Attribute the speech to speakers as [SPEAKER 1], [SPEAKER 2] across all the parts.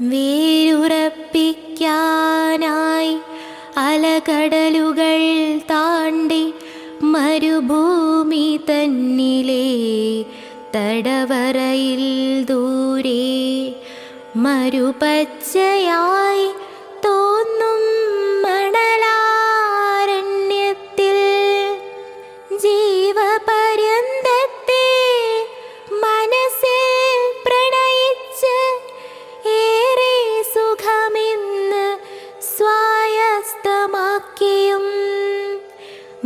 [SPEAKER 1] വേരുറപ്പിക്കാനായി അലകടലുകൾ താണ്ടി മരുഭൂമി തന്നിലെ തടവറയിൽ ദൂരെ മരുപച്ചയായി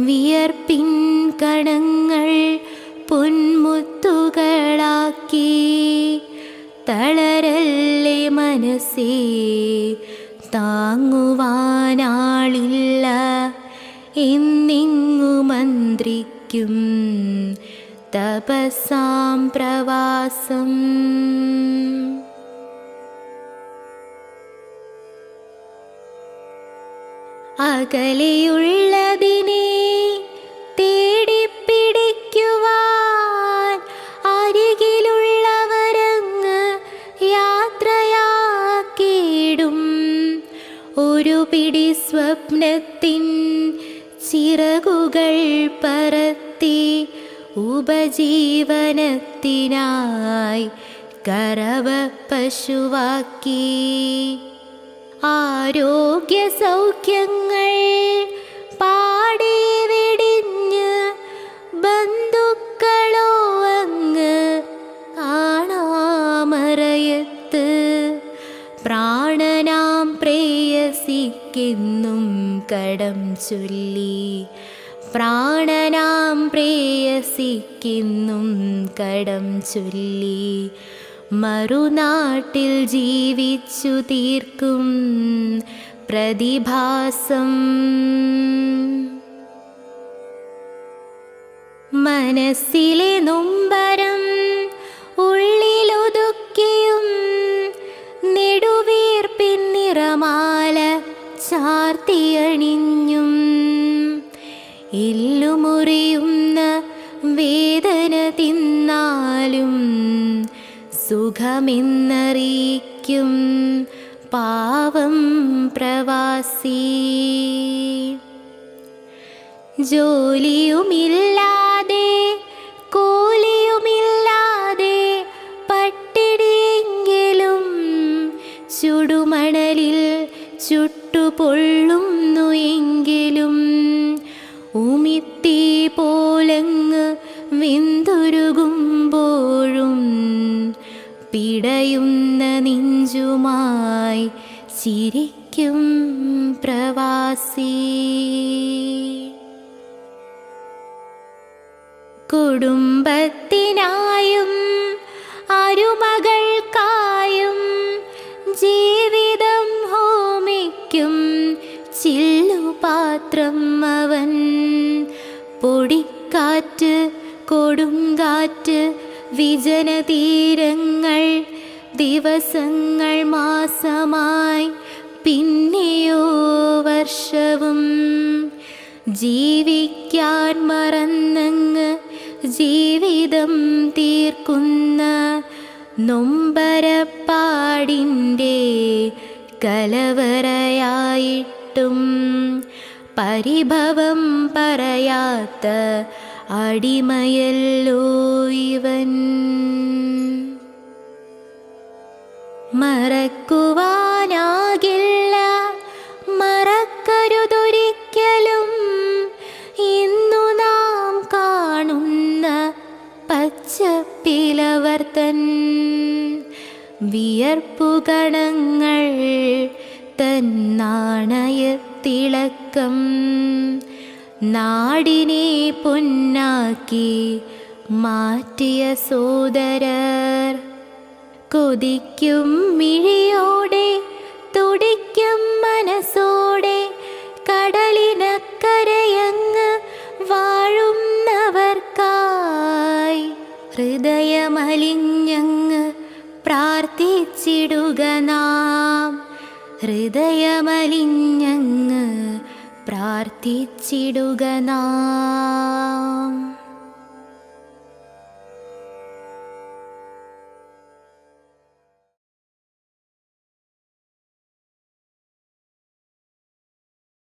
[SPEAKER 1] വിയർപ്പിൻ കണങ്ങൾ പൊന്മുത്തുകളാക്കി തളരല്ലേ മനസ്സേ താങ്ങുവാനാളില്ല. എന്നിങ്ങു മന്ത്രിക്കും തപസാം പ്രവാസം. അകലെയുള്ളതിനെ ഒരു പിടി സ്വപ്നത്തിൻ ചിറകുകൾ പറത്തി ഉപജീവനത്തിനായി കറവ പശുവാക്കി. ആരോഗ്യ സൗഖ്യങ്ങൾ ചൊല്ലി. പ്രാണനാം പ്രേയസിക്കുന്നും കടം ചൊല്ലി. മറുനാട്ടിൽ ജീവിച്ചു തീർക്കും പ്രതിഭാസം. മനസ്സിലെ നൊമ്പരം ചാർത്തിയണിഞ്ഞും എല്ലുമുറിയുന്ന വേദന തിന്നാലും സുഖമെന്നറിയിക്കും പാവം പ്രവാസി. ജോലിയുമില്ലാതെ ചുട്ടുപൊള്ളുന്നു എങ്കിലും ഉമിത്തി പോലങ്ങ് വിന്തുരുകുമ്പോഴും പിടയുന്ന നെഞ്ചുമായി ചിരിക്കും പ്രവാസി. കുടുംബത്തിനായും ചില്ലുപാത്രം അവൻ. പൊടിക്കാറ്റ് കൊടുങ്കാറ്റ് വിജനതീരങ്ങൾ ദിവസങ്ങൾ മാസമായി പിന്നെയോ വർഷവും. ജീവിക്കാൻ മറന്നങ്ങ് ജീവിതം തീർക്കുന്ന നൊമ്പരപ്പാടിന്റെ കലവറയായിട്ടും പരിഭവം പറയാത്ത അടിമയല്ലോ ഇവൻ മറക്കുവാനാകില്ല മറക്കരുതൊരിക്കലും. ഇന്നു നാം കാണുന്ന പച്ചപ്പിലവർത്തൻ വിയർപ്പുകണങ്ങൾ തന്നാണയത്തിളക്കം നാടിനെ പൊന്നാക്കി മാറ്റിയ സോദരർ. കൊതിക്കും മിഴിയോടെ തുടിക്കും മനസ്സോടെ കടലിനക്കരയങ്ങ് വാഴുന്നവർക്കായി ഹൃദയമലിഞ്ഞങ്ങ് പ്രാർത്ഥിച്ചിടുക നാം ഹൃദയമലിഞ്ഞങ്ങ് പ്രാർത്ഥിച്ചിടുക നാം.